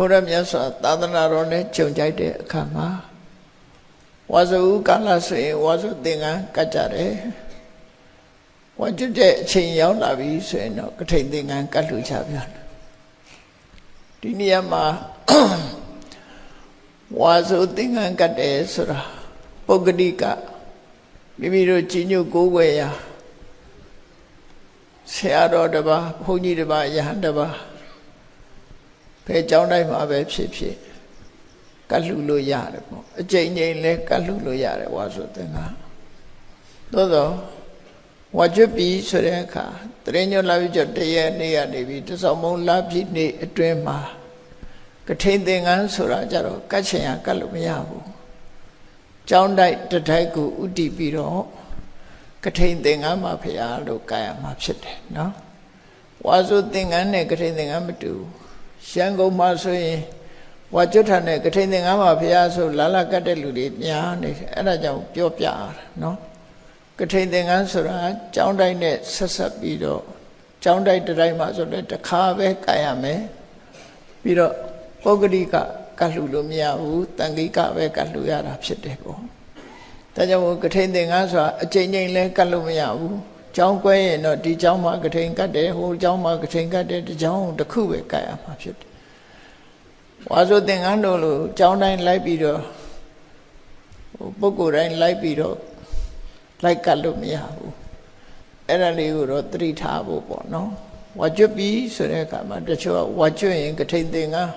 ဘုရားမြတ်စွာသာသနာတော်နဲ့ကြုံကြိုက်တဲ့အခါမှာဝါစုကာလဆိုရင်ဝါစုသင်္ကန်းကတ်ကြတယ်ဝါကျွတ်တဲ့အချိန်ရောက်လာပြီဆိုရင်တော့ကထိန်သင်္ကန်းကတ်လူချပြန်တယ်ဒီနေရာမှာဝါစုသင်္ကန်းကတ်တယ်ဆိုတာပုဂ္ဂတိကမိမိတို့ကြီးညိုကိုးကွယ်ရာဆရာတော်တစ်ပါးဘုန်းကြီးတစ်ပါးယဟန်တစ်ပါး ဘယ်ကြောင်းတိုင်းမှာပဲဖြစ်ဖြစ်ကတ်လှူလို့ရတယ်ပေါ့အကျဉ်းချင်းလဲကတ်လှူလို့ရတယ်ဝါဆိုသင်္ကန်းသို့သောဝါကျွတ်ပြီဆိုတဲ့အခါတရင်ညွတ်လာပြီးကြတရက်နေ့ကနေပြီးတစောင်းမုံလာပြီနေ့အတွင်းမှာကထိန်သင်္ကန်းဆိုတာကြတော့ကတ်ချင်ရကတ်လို့မရဘူးကြောင်းတိုက်တတိုက်ကိုဥတည်ပြီးတော့ကထိန်သင်္ကန်းမှာဖရာလို့ကာယမှာဖြစ်တယ်နော်ဝါဆိုသင်္ကန်းနဲ့ကထိန်သင်္ကန်းမတူ ရန်ကုန်မှာဆိုရင်ဝါကျွတ်ထန်နဲ့ကထိန်သင်္ကန်းမှာဖရာဆိုလာလာကတ်တဲ့လူတွေများနေတယ်အဲ့ဒါကြောင့်ပြောပြရတာနော်ကထိန်သင်္ကန်းဆိုတာကြောင်းတိုက်နဲ့ဆက်ဆက်ပြီးတော့ကြောင်းတိုက်တစ်တိုင်းမှာဆိုလည်းတစ်ခါပဲကာယမယ်ပြီးတော့ပုဂ္ဂလိကကတ်လှူလို့မရဘူးတန်ခိကပဲကတ်လှူရတာဖြစ်တယ်ပေါ့ဒါကြောင့်မို့ကထိန်သင်္ကန်းဆိုတာအချိန်ချင်းလဲကတ်လို့မရဘူး ကျောင်းကွဲရင်တော့ဒီကျောင်းမှာကထိန်ကတ်တယ်ဟိုကျောင်းမှာကထိန်ကတ်တယ်ဒီကျောင်းတစ်ခုပဲကတ်ရမှာဖြစ်တယ်ဝါဆိုသင်္ကန်းတို့လို့ကျောင်းတိုင်းလိုက်ပြီးတော့ဟိုပုဂ္ဂိုလ်တိုင်းလိုက်ပြီးတော့လိုက်ကတ်လို့မရဘူးအဲ့ဒါလေးကိုတော့သတိထားဖို့ပေါ့နော်ဝါကျွတ်ပြီဆိုတဲ့အခါမှာတချို့ကဝါကျွတ်ရင်ကထိန်သင်္ကန်း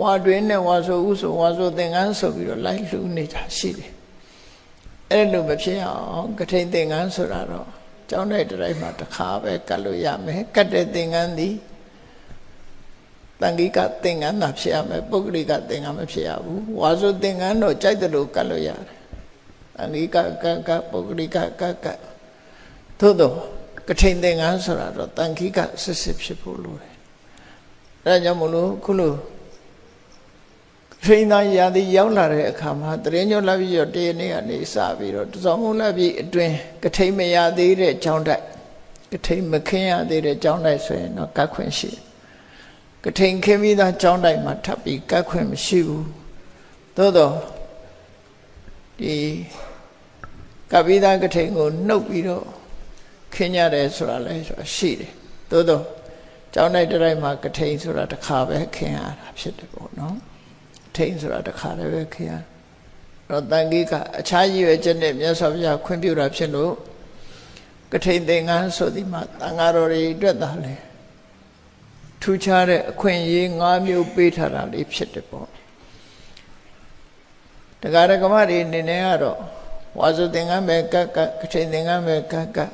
ဝါတွင်နဲ့ဝါဆိုဥဆိုဝါဆိုသင်္ကန်းဆိုပြီးတော့လိုက်လှူနေတာရှိတယ် အဲ့လိုမဖြစ်အောင်ကထိန်သင်္ကန်းဆိုတာတော့ကျောင်းတိုက်တိုင်းမှာတစ်ခါပဲကတ်လို့ရမယ်ကတ်တဲ့သင်္ကန်းသည်တန်ခိကသင်္ကန်းသာဖြစ်ရမယ်ပုဂ္ဂလိကသင်္ကန်းမဖြစ်ရဘူးဝါဆိုသင်္ကန်းတော့ကြိုက်တယ်လို့ကတ်လို့ရတယ်တန်ခိကကကပုဂ္ဂလိကကကသို့တော့ကထိန်သင်္ကန်းဆိုတာတော့တန်ခိကစစ်စစ်ဖြစ်ဖို့လိုတယ်အဲဒါကြောင့်မလို့ခုလို့ ထိန်သားရာသီရောက်လာတဲ့အခါမှာတရင်ညွတ်လာပြီးတော့တရနေ့ကနေစပြီးတော့တစောင်းမလာပြီးအတွင်းကထိန်မရသေးတဲ့ကြောင်းတိုက်ကထိန်မခင်းရသေးတဲ့ကြောင်းတိုက်ဆိုရင်တော့ကတ်ခွင့်ရှိကထိန်ခင်းပြီးသားကြောင်းတိုက်မှာထပ်ပြီးကတ်ခွင့်မရှိဘူးသို့တော့ဒီကပိသားကထိန်ကိုနှုတ်ပြီးတော့ခင်းရတယ်ဆိုတာလဲဆိုတာရှိတယ်သို့တော့ကြောင်းတိုက်တိုင်းမှာကထိန်ဆိုတာတစ်ခါပဲခင်းရတာဖြစ်တယ်ပေါ့နော် ထိန်ဆိုတာတစ်ခါတည်းပဲခရတော့တန်ခိကအခြားရည်ရွယ်ချက်နဲ့မြတ်စွာဘုရားခွင့်ပြုတာဖြစ်လို့ကထိန်သင်္ကန်းဆိုဒီမှာတန်ဃာတော်တွေအတွက်သာလေထူးခြားတဲ့အခွင့်အရေး၅မျိုးပေးထားတာလေးဖြစ်တယ်ပေါ့တရားဓမ္မတွေအနေနဲ့ကတော့ဝါစုသင်္ကန်းပဲကတ်ကတ်ကထိန်သင်္ကန်းပဲကတ်ကတ်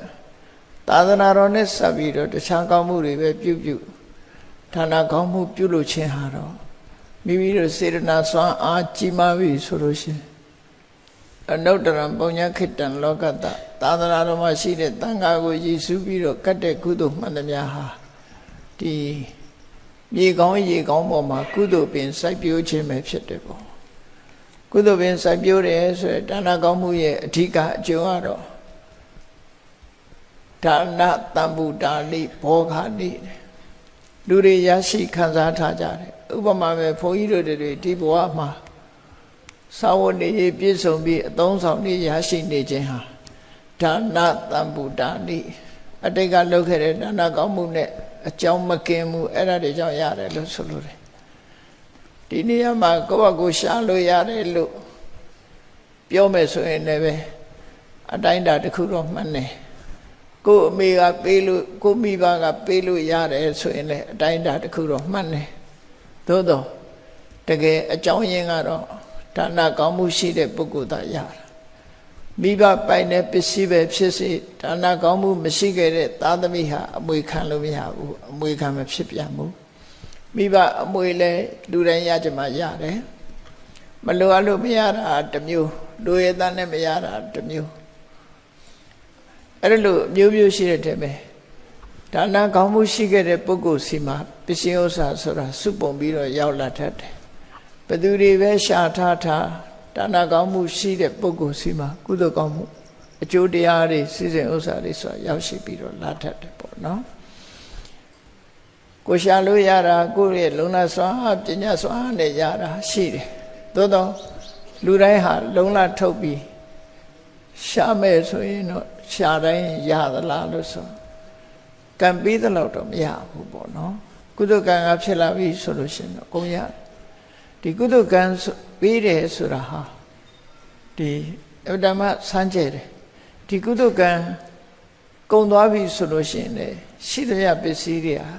သာသနာတော်နဲ့ဆက်ပြီးတော့တခြားကောင်းမှုတွေပဲပြုပြုဌာနကောင်းမှုပြုလို့ခြင်းဟာတော့ မိမိတို့စေတနာစွမ်းအားကြီးမားပြီဆိုလို့ရှိရင်အနုတ္တရံပုံညာခိတံလောကတသာသနာတော်မှာရှိတဲ့တန်ခါကိုရည်စူးပြီးတော့ကတ်တဲ့ကုသိုလ်မှန်သမျှဟာဒီမြေကောင်းရေကောင်းပေါ်မှာကုသိုလ်ပင်စိုက်ပျိုးခြင်းပဲဖြစ်တယ်ပေါ့ကုသိုလ်ပင်စိုက်ပျိုးတယ်ဆိုရယ်ဒါနကောင်းမှုရဲ့အဓိကအကျိုးကတော့ဒါနတံပုတာလိဘောဂာလိလူတွေရရှိခံစားထားကြတယ် ဥပမာပဲဘုန်းကြီးတို့တွေဒီဘဝမှာသာဝတိပြည့်စုံပြီးအသုံးဆောင်နေရရှိနေခြင်းဟာဒါနတံပုတာနိအတိတ်ကလုပ်ခဲ့တဲ့ဒါနကောင်းမှုနဲ့အကြောင်းမကင်မှုအဲ့ဒါတွေကြောင့်ရတယ်လို့ဆိုလိုတယ်ဒီနေရာမှာကိုယ့်ဘကိုရှားလို့ရတယ်လို့ပြောမယ်ဆိုရင်လည်းပဲအတိုင်းတာတစ်ခုတော့မှန်တယ်ကို့အမေကပေးလို့ကိုမိဘကပေးလို့ရတယ်ဆိုရင်လည်းအတိုင်းတာတစ်ခုတော့မှန်တယ် သို့တော့တကယ်အကြောင်းရင်းကတော့ဒါနကောင်းမှုရှိတဲ့ပုဂ္ဂိုလ်သာရတာမိဘပိုင်တဲ့ပစ္စည်းပဲဖြစ်စေဒါနကောင်းမှုမရှိခဲ့တဲ့သာသမီဟာအမွေခံလို့မရဘူးအမွေခံမဖြစ်ပြန်ဘူးမိဘအမွေလဲလူတိုင်းရကြမှာရတယ်မလိုအပ်လို့မရတာတစ်မျိုးလူရတဲ့နဲ့မရတာတစ်မျိုးအဲ့လိုမျိုးမျိုးရှိတဲ့တည်းပဲ ဒါနကောင်းမှုရှိခဲ့တဲ့ပုဂ္ဂိုလ်စီမှာပစ္စည်းဥစ္စာဆိုတာစုပုံပြီးတော့ရောက်လာတတ်တယ်ဘသူတွေပဲရှာထားထားဒါနကောင်းမှုရှိတဲ့ပုဂ္ဂိုလ်စီမှာကုသိုလ်ကောင်းမှုအကျိုးတရားတွေစီစဉ်ဥစ္စာတွေဆိုတာရောက်ရှိပြီးတော့လာတတ်တယ်ပေါ့နော်ကိုရှာလို့ရတာကိုယ့်ရဲ့လုံလစွမ်းအားပညာစွမ်းအားနဲ့ရတာရှိတယ်သို့တော့လူတိုင်းဟာလုံလထုတ်ပြီးရှာမယ်ဆိုရင်တော့ရှာတိုင်းရသလားလို့ဆို ကံပြီးသလောက်တော့မရဘူးပေါ့နော်ကုသကံကဖြစ်လာပြီဆိုလို့ရှိရင်တော့ကုန်ရတယ်ဒီကုသကံပြီးတယ်ဆိုတာဟာဒီအဗ္ဗဓမ္မစမ်းကြဲတယ်ဒီကုသကံကုံသွားပြီဆိုလို့ရှိရင်လေရှိတဲ့ပစ္စည်းတွေဟာ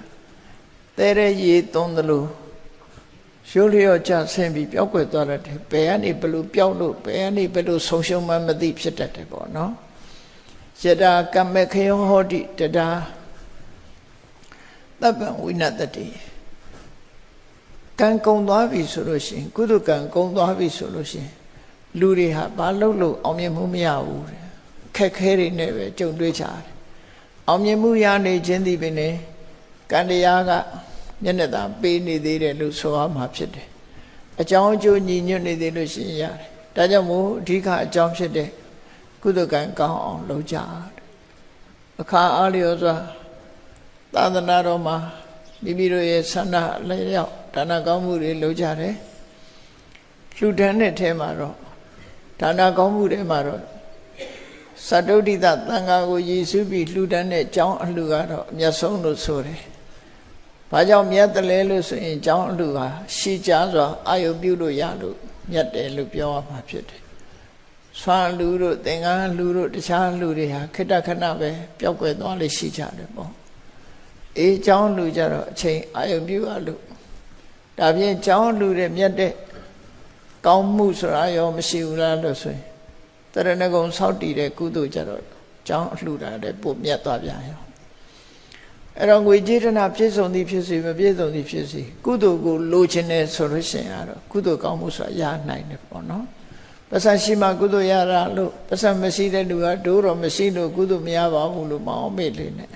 တဲတဲ့ရေသုံးသလိုရိုးလျော့ကြဆင်းပြီးပျောက်ကွယ်သွားတတ်တယ်ဘယ်ကနေဘလို့ပျောက်လို့ဘယ်ကနေဘလို့ဆုံးရှုံးမှမသိဖြစ်တတ်တယ်ပေါ့နော်ယတာကမ္မခယောဟောတိတတာ တပ္ပံဝိနတတိကံကုံသွားပြီဆိုလို့ရှိရင်ကုသကံကုံသွားပြီဆိုလို့ရှိရင်လူတွေဟာဘာလို့လို့အောင်မြင်မှုမရဘူးတဲ့ခက်ခဲတွေနဲ့ပဲကြုံတွေ့ကြတယ်အောင်မြင်မှုရနေခြင်းသည်ပင်လေကံတရားကမျက်နှာသာပေးနေသေးတယ်လို့ဆိုရမှာဖြစ်တယ်အကြောင်းအကျိုးညီညွတ်နေသေးလို့ရှိရင်ရတယ်ဒါကြောင့်မို့အဓိကအကြောင်းဖြစ်တဲ့ကုသကံကောင်းအောင်လုပ်ကြတယ်အခါအားလျော်စွာ သာသနာတော်မှာမိမိတို့ရဲ့ဆန္ဒလည်းရောက်ဒါနကောင်းမှုတွေလုပ်ကြတယ်လှူဒန်းတဲ့ထဲမှာတော့ဒါနကောင်းမှုတွေမှာတော့သတ္တုဒ္ဓိတသံဃာကိုရည်စူးပြီးလှူဒန်းတဲ့အကြောင်းအလှူကတော့အမျက်ဆုံးလို့ဆိုတယ်။ဘာကြောင့်မြတ်တယ်လဲလို့ဆိုရင်အကြောင်းအလှူဟာရှည်ကြားစွာအာယုပြုလို့ရလို့မြတ်တယ်လို့ပြောရမှာဖြစ်တယ်။ဆွမ်းလူတို့သင်္ကန်းလူတို့တခြားလူတွေဟာခိတ္တခဏပဲပျောက်ကွယ်သွားလို့ရှိကြတယ်ပေါ့။ အေးအကြောင်းလူကြတော့အချိန်အာယုပြုရလို့ဒါဖြင့်အကြောင်းလူတွေမြတ်တဲ့ကောင်းမှုဆိုတာရောမရှိဘူးလားလို့ဆိုရင်တရဏဂုံဆောက်တည်တဲ့ကုသိုလ်ကြတော့ကျောင်းအလှူတာတဲ့ပို့မြတ်သွားပြန်ရောအဲ့တော့ငွေကြေးတနာပြည့်စုံသည်ဖြစ်စေမပြည့်စုံသည်ဖြစ်စေကုသိုလ်ကိုလိုချင်တယ်ဆိုလို့ရှိရင်ကတော့ကုသိုလ်ကောင်းမှုဆိုတာရနိုင်တယ်ပေါ့နော်ပတ်စံရှိမှကုသိုလ်ရတာလို့ပတ်စံမရှိတဲ့လူကဒိုးတော့မရှိလို့ကုသိုလ်မရပါဘူးလို့မအောင်မေ့လေနဲ့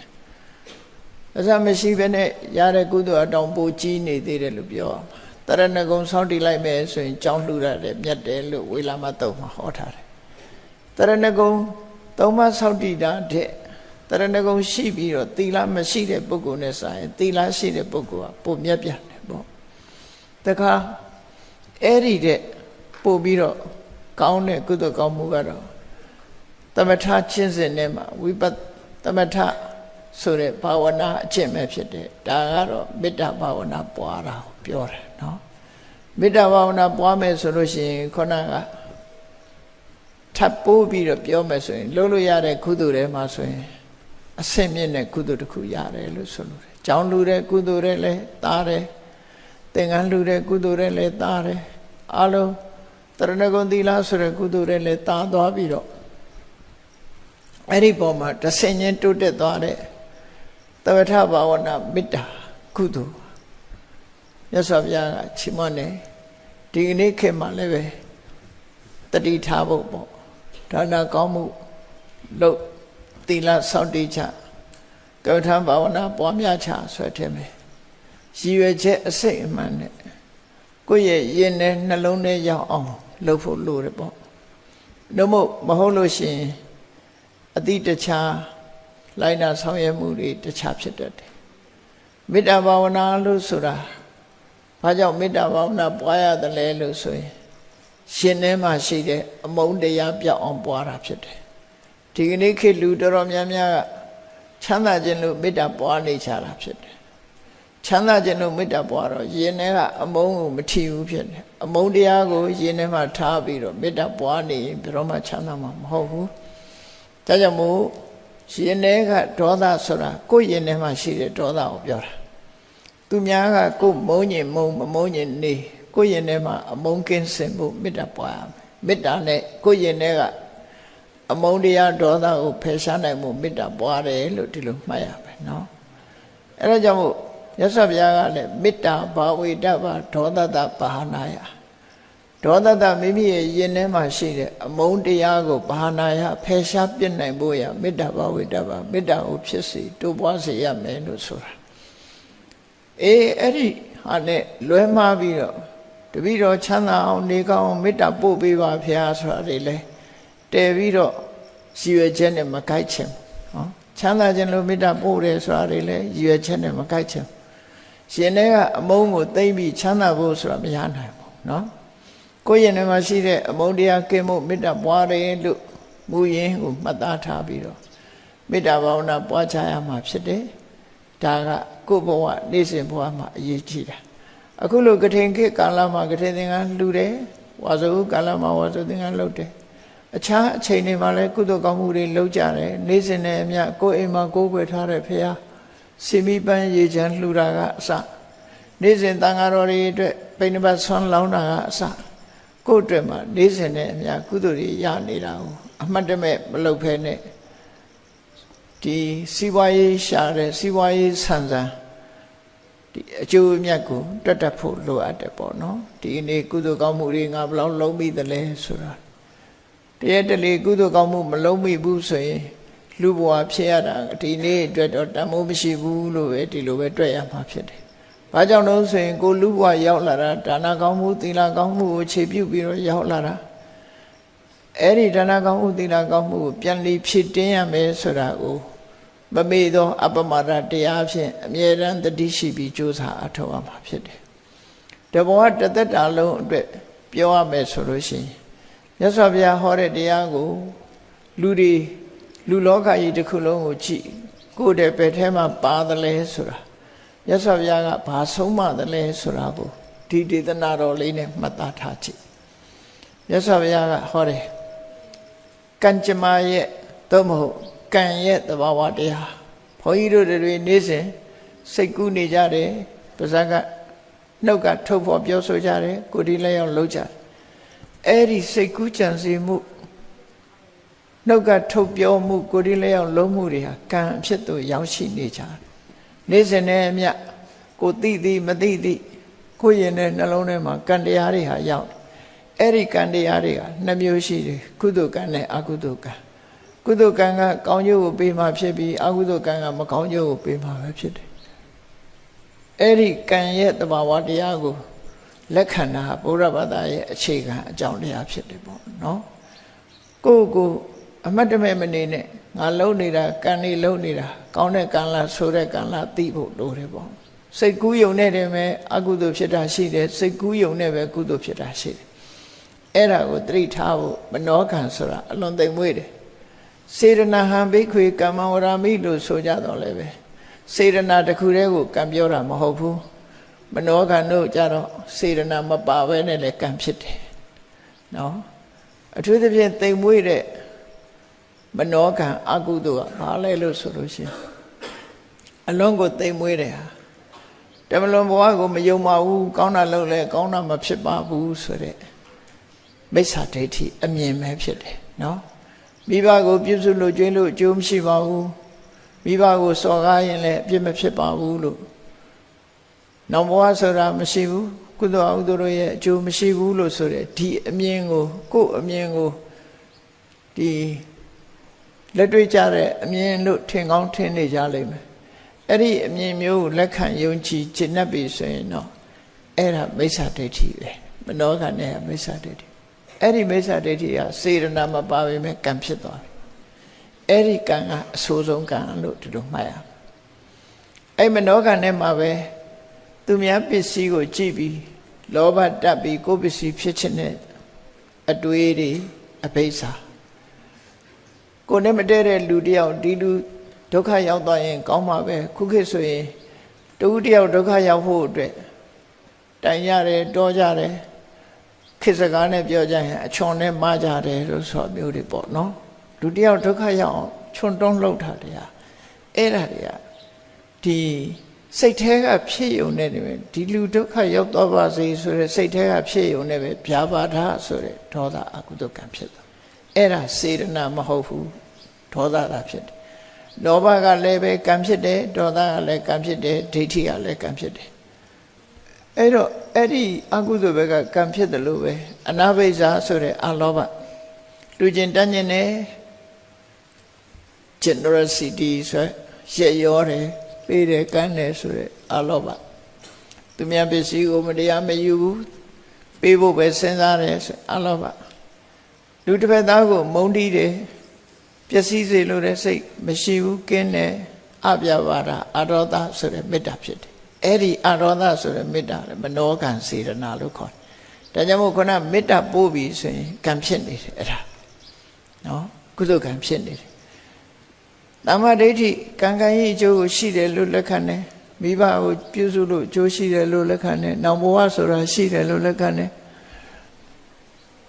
ပတ်စံမရှိဘဲနဲ့ရတဲ့ကုသိုလ်အတောင်ပိုကြီးနေသေးတယ်လို့ပြောရမှာတရဏဂုံဆောက်တည်လိုက်မယ်ဆိုရင်ကြောင်းလှူရတယ်မြတ်တယ်လို့ဝေလာမတုံမှာဟောထားတယ်တရဏဂုံသုံးပါးဆောက်တည်တာတဲ့တရဏဂုံရှိပြီးတော့သီလမရှိတဲ့ပုဂ္ဂိုလ်နဲ့စာရင်သီလရှိတဲ့ပုဂ္ဂိုလ်ကပိုမြတ်ပြန်တယ်ပေါ့တခါအဲ့ဒီတဲ့ပို့ပြီးတော့ကောင်းတဲ့ကုသိုလ်ကောင်းမှုကတော့သမထချင်းစဉ်ထဲမှာဝိပဿသမထ ဆိုတဲ့ဘာဝနာအကျင့်ပဲဖြစ်တယ်ဒါကတော့မေတ္တာဘာဝနာပွားတာကိုပြောတယ်နော်မေတ္တာဘာဝနာပွားမယ်ဆိုလို့ရှိရင်ခေါင်းကထပ်ပိုးပြီးတော့ပြောမယ်ဆိုရင်လုပ်လို့ရတဲ့ကုသိုလ်တွေမှာဆိုရင်အဆင့်မြင့်တဲ့ကုသိုလ်တစ်ခုရတယ်လို့ဆိုလို့တယ်။ကြောင်းလူတဲ့ကုသိုလ်တွေလည်းသားတယ်။သင်္ကန်းလူတဲ့ကုသိုလ်တွေလည်းသားတယ်။အလုံးတရဏဂုံသီလဆိုတဲ့ကုသိုလ်တွေလည်းသားသွားပြီးတော့အဲ့ဒီပုံမှာတဆင်ချင်းတိုးတက်သွားတဲ့ သဝထဘာဝနာမေတ္တာကုသိုလ်မြတ်စွာဘုရားကချီးမွမ်းတယ်ဒီကနေ့ခေတ်မှာလည်းပဲတတိထားဖို့ပေါ့ဒါနကောင်းမှုလုပ်သီလစောင့်တည်ချကမ္မထာဘာဝနာပွားများချဆွဲထည့်မယ်ရည်ရွယ်ချက်အစိတ်အမှန်နဲ့ကိုယ့်ရဲ့ရင်ထဲနှလုံးထဲရောက်အောင်လုပ်ဖို့လိုတယ်ပေါ့တို့မို့မဟုတ်လို့ရှိရင်အတိတခြား လိုက်နာဆောင်ရွက်မှုတွေတခြားဖြစ်တတ်တယ်မေတ္တာဘာဝနာလို့ဆိုတာဘာကြောင့်မေတ္တာဘာဝနာပွားရတယ်လဲလို့ဆိုရင်ရှင်ထဲမှာရှိတဲ့အမုန်းတရားပြောက်အောင်ပွားတာဖြစ်တယ်ဒီကနေ့ခေတ်လူတော်တော်များများကချမ်းသာခြင်းလို့မေတ္တာပွားနေကြတာဖြစ်တယ်ချမ်းသာခြင်းလို့မေတ္တာပွားတော့ရင်ထဲကအမုန်းကိုမထီဘူးဖြစ်တယ်အမုန်းတရားကိုရင်ထဲမှာထားပြီးတော့မေတ္တာပွားနေရင်ဘယ်တော့မှချမ်းသာမှာမဟုတ်ဘူးဒါကြောင့်မို့ ရင်ထဲကဒေါသဆိုတာကိုယ်ရင်ထဲမှာရှိတဲ့ဒေါသကိုပြောတာသူများကကိုယ်မုန်းညင်မုန်းမမုန်းညင်နေကိုယ့်ရင်ထဲမှာအမုန်းကင်းစင်ဖို့မေတ္တာပွားရမယ်မေတ္တာနဲ့ကိုယ့်ရင်ထဲကအမုန်းတရားဒေါသကိုဖယ်ရှားနိုင်မှုမေတ္တာပွားတယ်လို့ဒီလိုမှတ်ရမယ်နော်အဲဒါကြောင့်မို့ရသော်ဘုရားကလည်းမေတ္တာဘာဝေတ္တဘာဒေါသတဘာနာယ ဒေါသတမိမိရဲ့ယင်ထဲမှာရှိတဲ့အမုန်းတရားကိုဘာနာယဖယ်ရှားပြစ်နိုင်ဖို့ရမေတ္တာဘဝိတ္တဘာမေတ္တာကိုဖြစ်စေတိုးပွားစေရမယ်လို့ဆိုတာအေးအဲ့ဒီဟာနဲ့လွဲမှားပြီးတော့တပည့်တော်ချမ်းသာအောင်နေကောင်းမေတ္တာပို့ပေးပါဖရာဆိုတာတွေလဲတည်ပြီးတော့ရည်ရွယ်ချက်နဲ့မကိုက်ချင်နော်ချမ်းသာခြင်းလို့မေတ္တာပို့တယ်ဆိုတာတွေလဲရည်ရွယ်ချက်နဲ့မကိုက်ချင်ရှင်တွေကအမုန်းကိုသိမ့်ပြီးချမ်းသာဖို့ဆိုတာမရနိုင်ဘူးနော် ကိုယ့်ရင်ထဲမှာရှိတဲ့အမုန်းတရားကင်းမှုမေတ္တာပွားတယ်လို့မူရင်းကိုမှတ်သားထားပြီးတော့မေတ္တာဘာဝနာပွားချရမှာဖြစ်တယ်ဒါကကိုယ့်ဘဝနေ့စဉ်ဘဝမှာအရေးကြီးတာအခုလိုကထိန်ခေတ်ကာလမှာကထိန်သင်္ကန်းလှူတယ်ဝါဆိုကာလမှာဝါဆိုသင်္ကန်းလုပ်တယ်အခြားအချိန်တွေမှာလည်းကုသိုလ်ကောင်းမှုတွေလုပ်ကြတယ်နေ့စဉ်နဲ့အမျှကိုယ်အိမ်မှာကိုယ်ွယ်ထားတဲ့ဖရာစီမီပန်းရေချမ်းလှူတာကအစနေ့စဉ်တန်ဃာတော်တွေအတွက်ပိဏဘတ်ဆွမ်းလောင်းတာကအစ ကိုယ့်အတွက်မှာနေ့စဉ်နဲ့အမျှကုသိုလ်တွေရနေတာကိုအမှတ်တမဲ့မလုပ်ဖဲနဲ့ဒီစီးပွားရေးရှာတဲ့စီးပွားရေးဆန်ဆန်ဒီအကျိုးအမြတ်ကိုတွတ်တက်ဖို့လိုအပ်တယ်ပေါ့နော်ဒီနေ့ကုသိုလ်ကောင်းမှုတွေငါဘယ်လောက်လုံးမိသလဲဆိုတာတရက်တလေကုသိုလ်ကောင်းမှုမလုံးမိဘူးဆိုရင်လူဘဝဖြစ်ရတာဒီနေ့အတွက်တော့တန်မိုးမရှိဘူးလို့ပဲဒီလိုပဲတွေ့ရမှာဖြစ်တယ်။ ဘာကြောင့်လို့ဆိုရင်ကိုလူဘဝရောက်လာတာဒါနကောင်းမှုသီလကောင်းမှုကိုခြေပြုတ်ပြီးတော့ရောက်လာတာအဲ့ဒီဒါနကောင်းမှုသီလကောင်းမှုကိုပြန်လီဖြစ်တင်းရမယ်ဆိုတာကိုမမေ့သော အပမဒတရားဖြင့်အမြဲတမ်းတတိရှိပြီးကြိုးစားအထောက်အမှာဖြစ်တယ်။တဘောတသက်တာလုံးအတွက်ပြောရမယ်ဆိုလို့ရှိရင်မြတ်စွာဘုရားဟောတဲ့တရားကိုလူတွေလူလောကကြီးတစ်ခုလုံးကိုကြည့်ကိုယ်တည်းပဲထဲမှာပါသလဲဆိုတာ မြတ်စွာဘုရားကဘာဆုံးမသလဲဆိုတာကိုဒီဒေသနာတော်လေးနဲ့မှတ်သားထားကြည့်မြတ်စွာဘုရားကဟောတယ်ကံကြမ္မာရဲ့သို့မဟုတ်ကံရဲ့သဘာဝတရားဘုန်းကြီးတို့တွေနေ့စဉ်စိတ်ကူးနေကြတယ်ပါဇက်ကနှုတ်ကထုတ်ဖို့ပြောဆိုကြတယ်ကိုယ်ဒီလည်းရောက်လုပ်ကြတယ်အဲ့ဒီစိတ်ကူးကြံစီမှုနှုတ်ကထုတ်ပြောမှုကိုယ်ဒီလည်းရောက်လုံးမှုတွေဟာကံအဖြစ်သို့ရောက်ရှိနေကြတယ် နေ့စဉ်နဲ့အမျှကိုသိသိမသိသိကိုယ်ရင်တဲ့နှလုံးထဲမှာကံတရားတွေဟာရောက်အဲ့ဒီကံတရားတွေကနှစ်မျိုးရှိတယ်ကုသိုလ်ကံနဲ့အကုသိုလ်ကံကုသိုလ်ကံကကောင်းကျိုးကိုပေးမှဖြစ်ပြီးအကုသိုလ်ကံကမကောင်းကျိုးကိုပေးမှပဲဖြစ်တယ်အဲ့ဒီကံရဲ့တဘာဝတရားကိုလက်ခံတာဗုဒ္ဓဘာသာရဲ့အခြေခံအကြောင်းတရားဖြစ်တယ်ပေါ့နော်ကိုယ့်ကိုအမတ်တမဲ့မနေနဲ့ ငါလုံနေတာကံနေလုံနေတာကောင်းတဲ့ကံလားဆိုတဲ့ကံလားသိဖို့လိုတယ်ပေါ့စိတ်ကူးယုံနဲ့တည်းပဲအကုသိုလ်ဖြစ်တာရှိတယ်စိတ်ကူးယုံနဲ့ပဲကုသိုလ်ဖြစ်တာရှိတယ်အဲ့ဒါကိုသတိထားဖို့မနောကံဆိုတာအလွန်သိမ်မွေ့တယ်စေရနာဟံဘိခွေကမ္မဝရမိလို့ဆိုကြတော့လည်းပဲစေရနာတစ်ခုတည်းကိုကံပြောတာမဟုတ်ဘူးမနောကံတို့ကြတော့စေရနာမပါဘဲနဲ့လည်းကံဖြစ်တယ်နော်အထူးသဖြင့်သိမ်မွေ့တဲ့ မနောကံအကုသိုလ်ကဘာလဲလို့ဆိုလို့ရှိရင်အလုံးကိုသိမ်မွေးတယ်ဟာတမလွန်ဘဝကိုမယုံပါဘူးကောင်းတာလုပ်လဲကောင်းတာမဖြစ်ပါဘူးဆိုတဲ့မိစ္ဆာဒိဋ္ဌိအမြင်ပဲဖြစ်တယ်နော်မိဘကိုပြုစုလို့ကျွေးလို့အကျိုးမရှိပါဘူးမိဘကိုစော်ကားရင်လည်းအပြစ်မဖြစ်ပါဘူးလို့နောက်ဘဝဆိုတာမရှိဘူးကုသိုလ်အကုသိုလ်တို့ရဲ့အကျိုးမရှိဘူးလို့ဆိုတဲ့ဒီအမြင်ကိုကိုယ့်အမြင်ကိုဒီ လက်တွေ့ကြတဲ့အမြင်လို့ထင်ကောင်းထင်နေကြလိမ့်မယ်အဲ့ဒီအမြင်မျိုးကိုလက်ခံယုံကြည်ကျင့်တတ်ပြီဆိုရင်တော့အဲ့ဒါမိစ္ဆာဒိဋ္ဌိပဲမနောကနဲ့မိစ္ဆာဒိဋ္ဌိအဲ့ဒီမိစ္ဆာဒိဋ္ဌိကစေရနာမပါပေမဲ့ကံဖြစ်သွားတယ်အဲ့ဒီကံကအဆိုးဆုံးကံလို့ဒီလိုမှတ်ရမယ်အဲ့မနောကနဲ့မှာပဲသူများပစ္စည်းကိုကြည့်ပြီးလောဘတက်ပြီးကိုယ်ပစ္စည်းဖြစ်ခြင်းနဲ့အတွေးတွေအဘိဓါ ကိုနဲ့မတည့်တဲ့လူတယောက်ဒီလူဒုက္ခရောက်သွားရင် ကောင်းမှာပဲခုခေတ်ဆိုရင်တူတယောက်ဒုက္ခရောက်ဖို့အတွက်တိုင်ရတယ်တောကြတယ်ခေတ်စကားနဲ့ပြောကြရင်အချွန်နဲ့မကြတယ်လို့ဆိုမျိုးတွေပေါ့နော်လူတယောက်ဒုက္ခရောက်အောင်ချွန်တွန်းလှုပ်တာတရားအဲ့ဒါတွေကဒီစိတ်แท้ကဖြစ်ယုံနေတယ်ပဲဒီလူဒုက္ခရောက်သွားပါစေဆိုတဲ့စိတ်แท้ကဖြစ်ယုံနေပဲဗျာပါဒဆိုတဲ့ဒေါသအကုသကံဖြစ်သွား အဲ့ဒါစေရနာမဟုတ်ဘူးဒေါသတာဖြစ်တယ်လောဘကလည်းပဲကံဖြစ်တယ်ဒေါသကလည်းကံဖြစ်တယ်ဒိဋ္ဌိကလည်းကံဖြစ်တယ်အဲ့တော့အဲ့ဒီအကုသိုလ်ဘက်ကကံဖြစ်တယ်လို့ပဲအနာဘိဇာဆိုတဲ့အလောဘလူကျင်တန်းကျင်တယ် generosity ဆိုရရောတယ်ပေးတယ်ကမ်းတယ်ဆိုတဲ့အလောဘသူများပစ္စည်းကိုမတရားမယူဘူးပေးဖို့ပဲစဉ်းစားတယ်ဆိုအလောဘ လူတစ်ဖက်သားကို မုန်းတီးတယ်ပျက်စီးစေလို့တဲ့စိတ်မရှိဘူးကင်းတယ်အပြပါဒအရောဒဆိုတဲ့မေတ္တာဖြစ်တယ်အဲ့ဒီအရောသဆိုတဲ့မေတ္တာလေမနောကံစေရနာလို့ခေါ်တယ်ဒါကြောင့်မို့ခုနမေတ္တာပို့ပြီဆိုရင်ကံဖြစ်နေတယ်အဲ့ဒါနော်ကုသိုလ်ကံဖြစ်နေတယ်တမ္မာဒိဋ္ဌိကံကံရဲ့အကျိုးကိုရှိတယ်လို့လက်ခံတယ်မိဘကိုပြုစုလို့အကျိုးရှိတယ်လို့လက်ခံတယ်နောင်ဘဝဆိုတာရှိတယ်လို့လက်ခံတယ်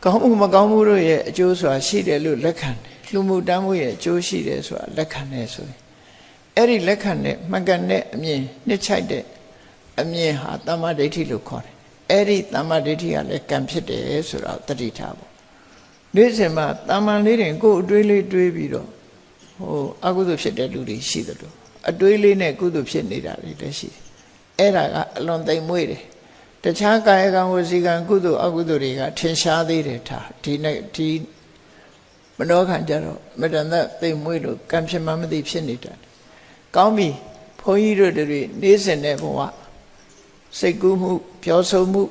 ကောင်းမှုမကောင်းမှုတို့ရဲ့အကျိုးဆိုတာရှိတယ်လို့လက်ခံတယ်လူမှုတမ်းမှုရဲ့အကျိုးရှိတယ်ဆိုတာလက်ခံတယ်ဆိုရင်အဲ့ဒီလက်ခံတဲ့မှန်ကန်တဲ့အမြင်နှစ်ချိုက်တဲ့အမြင်ဟာတမ္မာဒိဋ္ဌိလို့ခေါ်တယ်အဲ့ဒီတမ္မာဒိဋ္ဌိကလည်းကံဖြစ်တယ်ဆိုတော့တတိထားပေါ့နေ့စဉ်မှာတမ္မာလေးတွေကိုယ်အတွေးလေးတွေးပြီးတော့ဟိုအကုသိုလ်ဖြစ်တဲ့လူတွေရှိတယ်လို့အတွေးလေးနဲ့ကုသိုလ်ဖြစ်နေတာတွေလည်းရှိတယ်အဲ့ဒါကအလွန်သိမ်မွေ့တယ် တခြားကာယကံဝစီကံကုသိုလ်အကုသိုလ်တွေကထင်ရှားသေးတယ်ထားဒီနေ့ဒီမနောခံကြတော့မတန်သက်သိမ်မွေ့လို့ကံဖြစ်မှမသိဖြစ်နေတာကောင်းပြီဘုန်းကြီးတို့တွေနေ့စဉ်တဲ့ဘဝစိတ်ကူးမှု ပြောဆိုမှု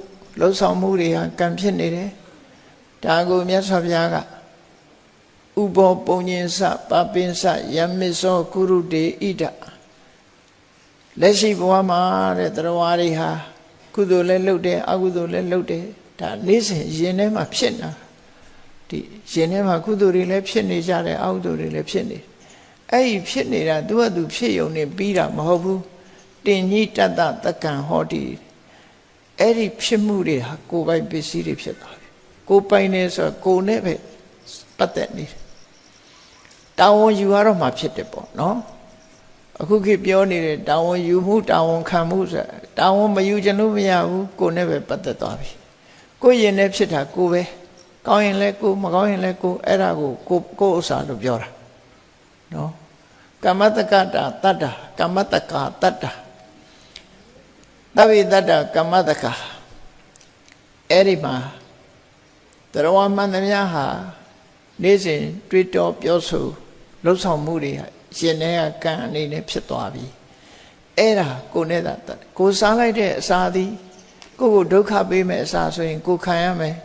လှုပ်ဆောင်မှုတွေဟာကံဖြစ်နေတယ်ဒါကိုမြတ်စွာဘုရားကဥဘောပုံညင်စပပင်းစယမစ္စောကုရုတေဣဒလက်ရှိဘဝမှာတဲ့တရားတွေဟာ ကုသိုလ်လည်းလုပ်တယ်အကုသိုလ်လည်းလုပ်တယ်ဒါနေ့စဉ်ရင်ထဲမှာဖြစ်နေတာဒီရင်ထဲမှာကုသိုလ်တွေလည်းဖြစ်နေကြတယ်အကုသိုလ်တွေလည်းဖြစ်နေအဲ့ဒီဖြစ်နေတာသူကသူဖြစ်ယုံနေပြီးတာမဟုတ်ဘူးတင်ကြီးတတ္တတက္ကံဟောတိအဲ့ဒီဖြစ်မှုတွေဟာကိုယ်ပိုင်ပစ္စည်းတွေဖြစ်သွားပြီကိုယ်ပိုင်နေဆိုကိုယ်နဲ့ပဲပတ်သက်နေတယ်တာဝန်ယူရတော့မှဖြစ်တယ်ပေါ့နော် အခုခေတ်ပြောနေတဲ့တာဝန်ယူမှုတာဝန်ခံမှုဆိုတာဝန်မယူခြင်းလို့မရဘူးကိုယ်နဲ့ပဲပတ်သက်သွားပြီကိုယ်ရင်နဲ့ဖြစ်တာကိုယ်ပဲကောင်းရင်လည်းကိုယ်မကောင်းရင်လည်းကိုယ်အဲ့ဒါကိုကိုယ်ကိုယ်ဥစ္စာလို့ပြောတာနော်ကမ္မတက္ကတာတတ္တာကမ္မတက္ကာတတ္တာသဗ္ဗေတတ္တကမ္မတက္ကာအဲ့ဒီမှာတရားမှန်သမျှဟာနေ့စဉ်တွေ့တော်ပြောဆိုလှုပ်ဆောင်မှုတွေ ရှင်တဲ့ကံအနေနဲ့ဖြစ်သွားပြီအဲ့ဒါကိုနဲ့သာကိုစားလိုက်တဲ့အစာသည်ကိုကိုဒုက္ခပေးမဲ့အစာဆိုရင်ကိုခံရမယ်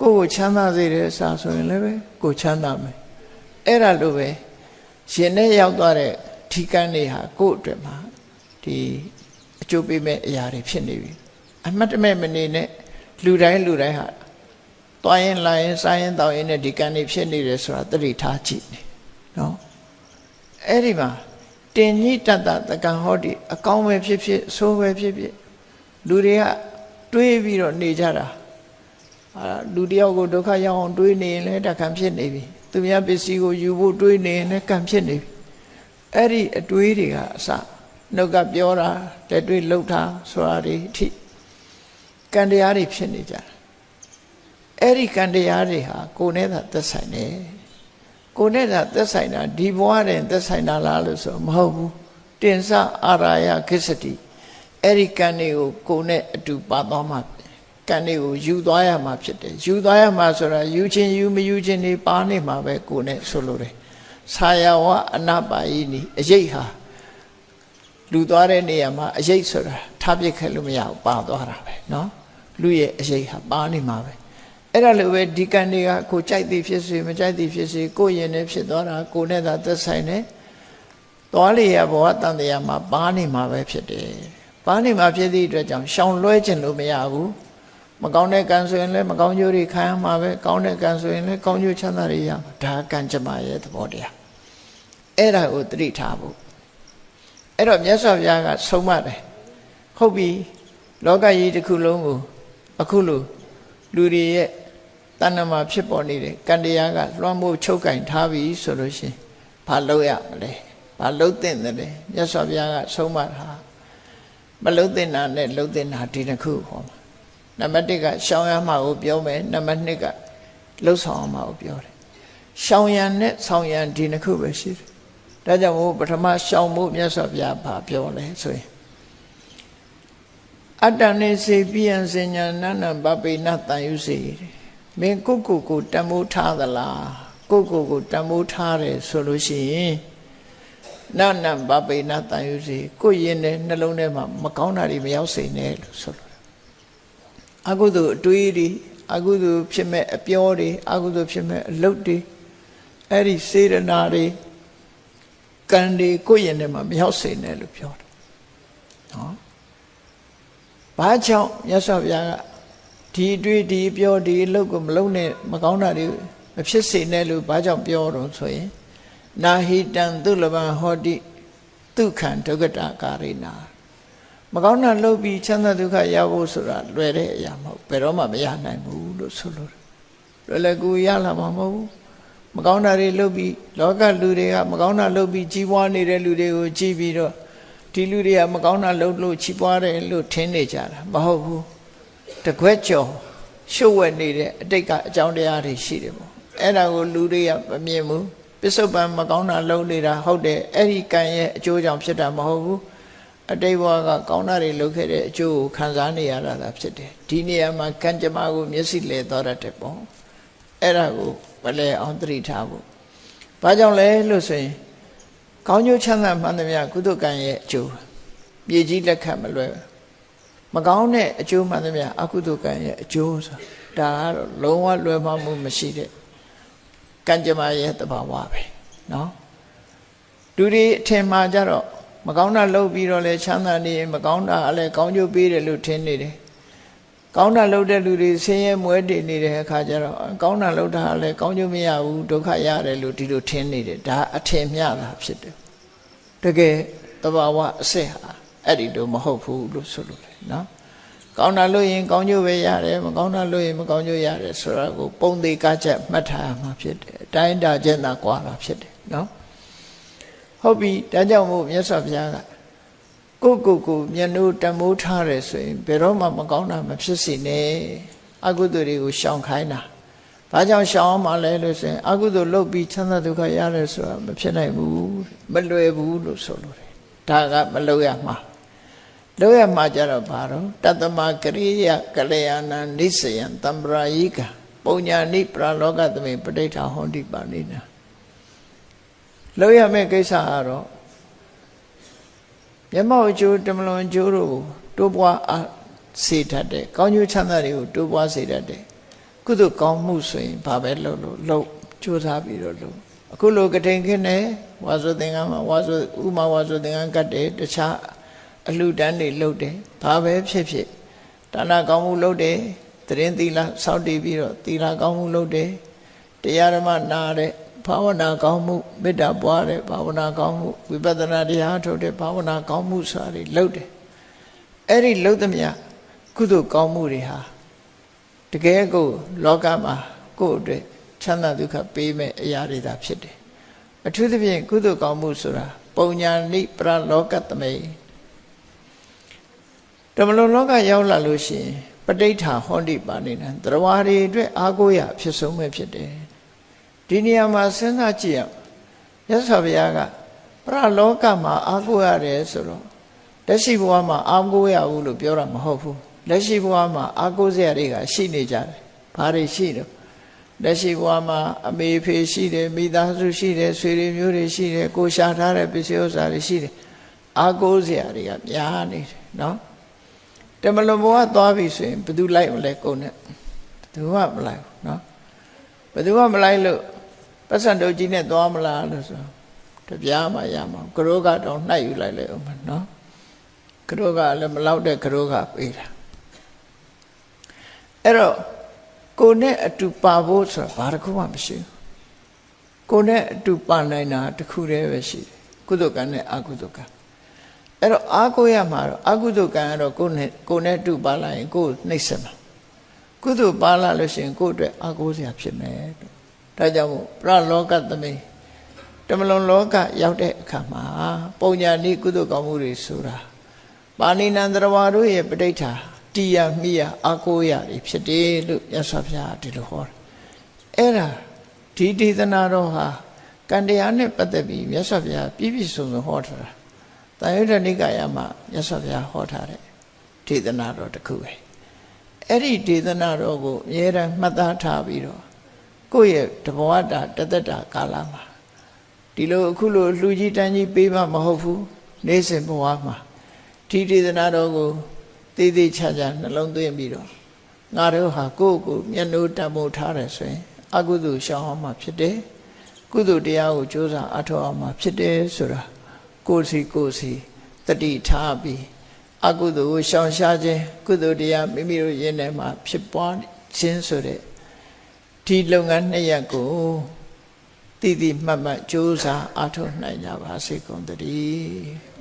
ကိုကိုချမ်းသာစေတဲ့အစာဆိုရင်လည်းပဲကိုချမ်းသာမယ်အဲ့ဒါလိုပဲရှင်နဲ့ရောက်သွားတဲ့ဒီကံတွေဟာကို့အတွက်မှာဒီအကျိုးပေးမဲ့အရာတွေဖြစ်နေပြီအမှတ်တမဲ့မနေနဲ့လူတိုင်းလူတိုင်းဟာသွားရင်လာရင်စားရင်တောင်းရင်နဲ့ဒီကံတွေဖြစ်နေတယ်ဆိုတာသတိထားကြည့်နေနော် အဲ့ဒီမှာတင်ကြီးတတ်တာတကံဟောဒီအကောင်းပဲဖြစ်ဖြစ်ဆိုးပဲဖြစ်ဖြစ်လူတွေကတွေးပြီးတော့နေကြတာအာလူတယောက်ကိုဒုက္ခရောက်အောင်တွေးနေရင်လည်းတကံဖြစ်နေပြီသူများပစ္စည်းကိုယူဖို့တွေးနေရင်လည်းကံဖြစ်နေပြီအဲ့ဒီအတွေးတွေကအစနှုတ်ကပြောတာလက်တွေလှုပ်တာဆိုတာတွေအထိကံတရားတွေဖြစ်နေကြတာအဲ့ဒီကံတရားတွေဟာကိုယ်နဲ့သာသက်ဆိုင်တယ် ကိုယ်နဲ့သာသက်ဆိုင်တာဒီဘဝတည်းသက်ဆိုင်တာလားလို့ဆိုမဟုတ်ဘူးတင်စအာရာယခိစတိအဲ့ဒီကံတွေကိုကိုယ်နဲ့အတူပါသွားမှာကံတွေကိုယူသွားရမှာဖြစ်တယ်ယူသွားရမှာဆိုတာယူခြင်းယူမယူခြင်းတွေပါနေမှာပဲကိုယ်နဲ့ဆိုလိုတယ်ဆာယဝအနပါယိနိအရေးဟာလူသွားတဲ့နေရာမှာအရေးဆိုတာထားပြစ်ခဲ့လို့မရဘူးပါသွားတာပဲเนาะလူရဲ့အရေးဟာပါနေမှာပဲ အဲ့ဒါလိုပဲဒီကံတွေကကိုကြိုက်သည်ဖြစ်စေမကြိုက်သည်ဖြစ်စေကိုရင်နဲ့ဖြစ်သွားတာကိုနဲ့သာသက်ဆိုင်တယ်သွားလေရဘဝတန်တရားမှာပါနေမှာပဲဖြစ်တယ်ပါနေမှာဖြစ်သည့်အတွက်ကြောင့်ရှောင်လွှဲခြင်းလို့မရဘူးမကောင်းတဲ့ကံဆိုရင်လည်းမကောင်းကျိုးတွေခံရမှာပဲကောင်းတဲ့ကံဆိုရင်လည်းကောင်းကျိုးချမ်းသာတွေရမှာဒါကံကြမ္မာရဲ့သဘောတရားအဲ့ဒါကိုသတိထားဖို့အဲ့တော့မြတ်စွာဘုရားကဆုံးမတယ်ဟုတ်ပြီလောကကြီးတစ်ခုလုံးကိုအခုလိုလူတွေရဲ့ တဏ္ဍမှာဖြစ်ပေါ်နေတဲ့ကံတရားကလွှမ်းမိုးချုပ်ကင်ထားပြီဆိုလို့ရှိရင်ဘာလုပ်ရမလဲဘာလုပ်သင့်တယ်လဲမြတ်စွာဘုရားကဆုံးမတာမလုပ်သင့်တာနဲ့လုပ်သင့်တာဒီတစ်ခုဟောမှာနံပါတ်1ကရှောင်ရမှာကိုပြောမယ်နံပါတ်2ကလှုပ်ဆောင်ရမှာကိုပြောတယ်ရှောင်ရံနဲ့ဆောင်ရံဒီနှစ်ခုပဲရှိတယ်ဒါကြောင့်မို့ပထမရှောင်ဖို့မြတ်စွာဘုရားဘာပြောလဲဆိုရင်အတ္တနေစေပြယံစဉ္ညာနန္နပပိနတန်ယုစေ မင်းကိုကိုကိုတမိုးထားသလားကိုကိုကိုတမိုးထားတယ်ဆိုလို့ရှိရင်နန္နပပိနတန်ယုစေကိုရင်တဲ့နှလုံးထဲမှာမကောင်းတာတွေမရောက်စေနဲ့လို့ဆိုလို့အကုသိုလ်အတွေးတွေအကုသိုလ်ဖြစ်မဲ့အပြောတွေအကုသိုလ်ဖြစ်မဲ့အလုပ်တွေအဲ့ဒီစေရနာတွေကံတွေကိုရင်ထဲမှာမရောက်စေနဲ့လို့ပြောတယ်နော်ဘာကြောင့်မြတ်စွာဘုရားက ဒီအတွေ့ဒီအပြောဒီအလုပ်ကိုမလုပ်နဲ့မကောင်းတာတွေမဖြစ်စေနဲ့လို့ဘာကြောင့်ပြောတော့ဆိုရင်နာဟိတံသူလဘံဟောတိဒုက္ခံဒုက္ကတာကာရိနာမကောင်းတာလုပ်ပြီးချမ်းသာဒုက္ခရဖို့ဆိုတာလွယ်တဲ့အရာမဟုတ်ဘယ်တော့မှမရနိုင်ဘူးလို့ဆိုလို့လွယ်လွယ်ကူရလာမှာမဟုတ်ဘူးမကောင်းတာတွေလုပ်ပြီးလောကလူတွေကမကောင်းတာလုပ်ပြီးကြီးပွားနေတဲ့လူတွေကိုကြည့်ပြီးတော့ဒီလူတွေကမကောင်းတာလုပ်လို့ကြီးပွားတယ်လို့ထင်နေကြတာမဟုတ်ဘူး တကွက်ကြော်ရှုပ်ဝက်နေတဲ့အတိတ်ကအကြောင်းတရားတွေရှိတယ်ပေါ့အဲ့ဒါကိုလူတွေကမမြင်ဘူးပစ္စုပန်မကောင်းတာလုပ်နေတာဟုတ်တယ်အဲ့ဒီကံရဲ့အကျိုးကြောင့်ဖြစ်တာမဟုတ်ဘူးအတိတ်ဘဝကကောင်းတာတွေလုပ်ခဲ့တဲ့အကျိုးကိုခံစားနေရတာသာဖြစ်တယ်ဒီနေရာမှာကံကြမ္မာကိုမျက်စိလဲတော်ရတဲ့ပေါ့အဲ့ဒါကိုမလဲအောင်သတိထားဖို့ဘာကြောင့်လဲလို့ဆိုရင်ကောင်းကျိုးချမ်းသာမှန်သမျှကုသကံရဲ့အကျိုးမြေကြီးလက်ခတ်မလွယ် မကောင်းတဲ့အကျိုးမှန်သမျှအကုသကံရဲ့အကျိုးဆိုဒါကတော့လုံးဝလွယ်မှမှုမရှိတဲ့ကံကြမ္မာရဲ့တဘာဝပဲเนาะလူတွေအထင်မှာကြတော့မကောင်းတာလုပ်ပြီးတော့လဲချမ်းသာနေရင်မကောင်းတာအလဲကောင်းကျိုးပေးတယ်လို့ထင်နေတယ်ကောင်းတာလုပ်တဲ့လူတွေဆင်းရဲမွဲတည်နေတဲ့အခါကျတော့ကောင်းတာလုပ်တာအလဲကောင်းကျိုးမရဘူးဒုက္ခရတယ်လို့ဒီလိုထင်နေတယ်ဒါအထင်မြတာဖြစ်တယ်တကယ်တဘာဝအစစ်ဟာ အဲ့ဒီလိုမဟုတ်ဘူးလို့ဆိုလို့လေနော်ကောင်းတာလုပ်ရင်ကောင်းကျိုးပဲရတယ်မကောင်းတာလုပ်ရင်မကောင်းကျိုးရတယ်ဆိုတာကိုပုံသေးကချက်မှတ်ထားမှာဖြစ်တယ်အတိုင်းတာချက်သာကွာတာဖြစ်တယ်နော်ဟုတ်ပြီဒါကြောင့်မို့မြတ်စွာဘုရားကကိုကိုကိုမျက်နှိုးတမိုးထားတယ်ဆိုရင်ဘယ်တော့မှမကောင်းတာမဖြစ်စေနဲ့အကုသိုလ်တွေကိုရှောင်ခိုင်းတာဘာကြောင့်ရှောင်အောင်မလဲလို့ဆိုရင်အကုသိုလ်လုပ်ပြီးချမ်းသာဒုက္ခရတယ်ဆိုတာမဖြစ်နိုင်ဘူးမလွယ်ဘူးလို့ဆိုလို့တယ်ဒါကမလုပ်ရမှာ လုပ်ရမှာကြတော့ဘာတော့တတမကရိယကလျာဏနိစ္စယံတံပရာယိကပုံညာနိပရာလောကသမိပဋိဋ္ဌာဟောတိပါဏိနာလုပ်ရမယ့်ကိစ္စကတော့မျက်မှောက်အကျိုးတမလွန်အကျိုးတို့ကိုတိုးပွားအားစေတတ်တယ်ကောင်းကျိုးချမ်းသာတွေကိုတိုးပွားစေတတ်တယ်ကုသိုလ်ကောင်းမှုဆိုရင်ဘာပဲလုပ်လို့လုပ်ကြိုးစားပြီးတော့လုပ်အခုလိုကထိန်ခင်းနေဝါဆိုသင်္ကန်းမှာဝါဆိုဥမာဝါဆိုသင်္ကန်းကတ်တယ်တခြား အလှတန်းတွေလုပ်တယ်ဘာပဲဖြစ်ဖြစ်ဒါနကောင်းမှုလုပ်တယ်တရင်သီလစောင့်တည်ပြီးတော့သီလကောင်းမှုလုပ်တယ်တရားဓမ္မနာတဲ့ဘာဝနာကောင်းမှုမေတ္တာပွားတဲ့ဘာဝနာကောင်းမှုဝိပဿနာတရားထုတ်တဲ့ဘာဝနာကောင်းမှုဆိုတာတွေလုပ်တယ်အဲ့ဒီလုပ်သမျှကုသိုလ်ကောင်းမှုတွေဟာတကယ်ကိုလောကမှာကိုယ့်အတွက်ချမ်းသာဒုက္ခပေးမဲ့အရာတွေသာဖြစ်တယ်အထူးသဖြင့်ကုသိုလ်ကောင်းမှုဆိုတာပုံညာနိပရလောကသမိ တမလုံလောကရောက်လာလို့ရှိရင်ပဋိဋ္ဌာဟောတိပါနေတယ်တရားတွေအတွက်အာကိုရဖြစ်ဆုံးပဲဖြစ်တယ်ဒီနေရာမှာစဉ်းစားကြည့်ရမြတ်စွာဘုရားကပရလောကမှာအာကိုရတယ်ဆိုတော့လက်ရှိဘဝမှာအာကိုရဘူးလို့ပြောတာမဟုတ်ဘူးလက်ရှိဘဝမှာအာကိုစရာတွေကရှိနေကြတယ်ဘာတွေရှိတော့လက်ရှိဘဝမှာအမေဖေရှိတယ်မိသားစုရှိတယ်ဆွေတွေမျိုးတွေရှိတယ်ကိုရှာထားတဲ့ပစ္စည်းဥစ္စာတွေရှိတယ်အာကိုစရာတွေကများနေတယ်နော် တမလွန်ဘဝသွားပြီဆိုရင်ဘယ်သူလိုက်မလဲကိုနဲ့ဘယ်သူမှမလိုက်ဘူးနော်ဘယ်သူမှမလိုက်လို့ပတ်စံတုတ်ကြီးနဲ့သွားမလားလို့ဆိုတပြားမှရမှာကရောကတော့နှိုက်ယူလိုက်လေဦးမနော်ကရောကလည်းမလောက်တဲ့ကရောကပေးတာအဲ့တော့ကိုနဲ့အတူပါဖို့ဆိုတာဘာတစ်ခုမှမရှိဘူးကိုနဲ့အတူပါနိုင်တာတစ်ခုတည်းပဲရှိတယ်ကုသကံနဲ့အကုသကံ အဲ့တော့အာကိုရမှာတော့အကုသကံကတော့ကိုနဲ့ကိုနဲ့တူပါလာရင်ကိုနှိမ့်ဆက်မှာကုသပါလာလို့ရှိရင်ကိုအတွက်အာကိုစရာဖြစ်မယ်ဒါကြောင့်မို့ပရလောကသမိတမလွန်လောကရောက်တဲ့အခါမှာပုံညာနိကုသကောင်းမှုတွေဆိုတာပါဏိနန္တရဝါတို့ရဲ့ပဋိဋ္ဌာတီယမိယအာကိုရတွေဖြစ်တယ်လို့မြတ်စွာဘုရားဒီလိုဟောတယ်အဲ့ဒါဒီဒေသနာတော်ဟာကံတရားနဲ့ပတ်သက်ပြီးမြတ်စွာဘုရားပြည့်ပြည့်စုံစုံဟောထားတာ တာယုဒ္ဓနိကာယမှာမြတ်စွာဘုရားဟောထားတဲ့ဒေသနာတော်တစ်ခုပဲအဲ့ဒီဒေသနာတော်ကိုအမြဲတမ်းမှတ်သားထားပြီးတော့ကိုယ့်ရဲ့တဘဝတာတသက်တာကာလမှာဒီလိုအခုလိုလှူကြီးတန်းကြီးပေးမှမဟုတ်ဘူးနေစဉ်ဘဝမှာဒီဒေသနာတော်ကိုသေးသေးချာချာနှလုံးသွင်းပြီးတော့ငါတို့ဟာကိုယ့်ကိုမျက်နှိုးတတ်မှုထားတယ်ဆိုရင်အကုသိုလ်ရှောင်အောင်မှာဖြစ်တယ်ကုသိုလ်တရားကိုကြိုးစားအထောက်အောင်မှာဖြစ်တယ်ဆိုတာ ကိုယ်စီကိုယ်စီတတိထားပြီးအကုသိုလ်ကိုရှောင်ရှားခြင်းကုသိုလ်တရားမိမိတို့ယင်ထဲမှာဖြစ်ပွားခြင်းဆိုတဲ့ဒီလုပ်ငန်းနှစ်ရပ်ကိုတည်တည်မှတ်မှတ်ကြိုးစားအားထုတ်နိုင်ကြပါစေကုန်သတည်း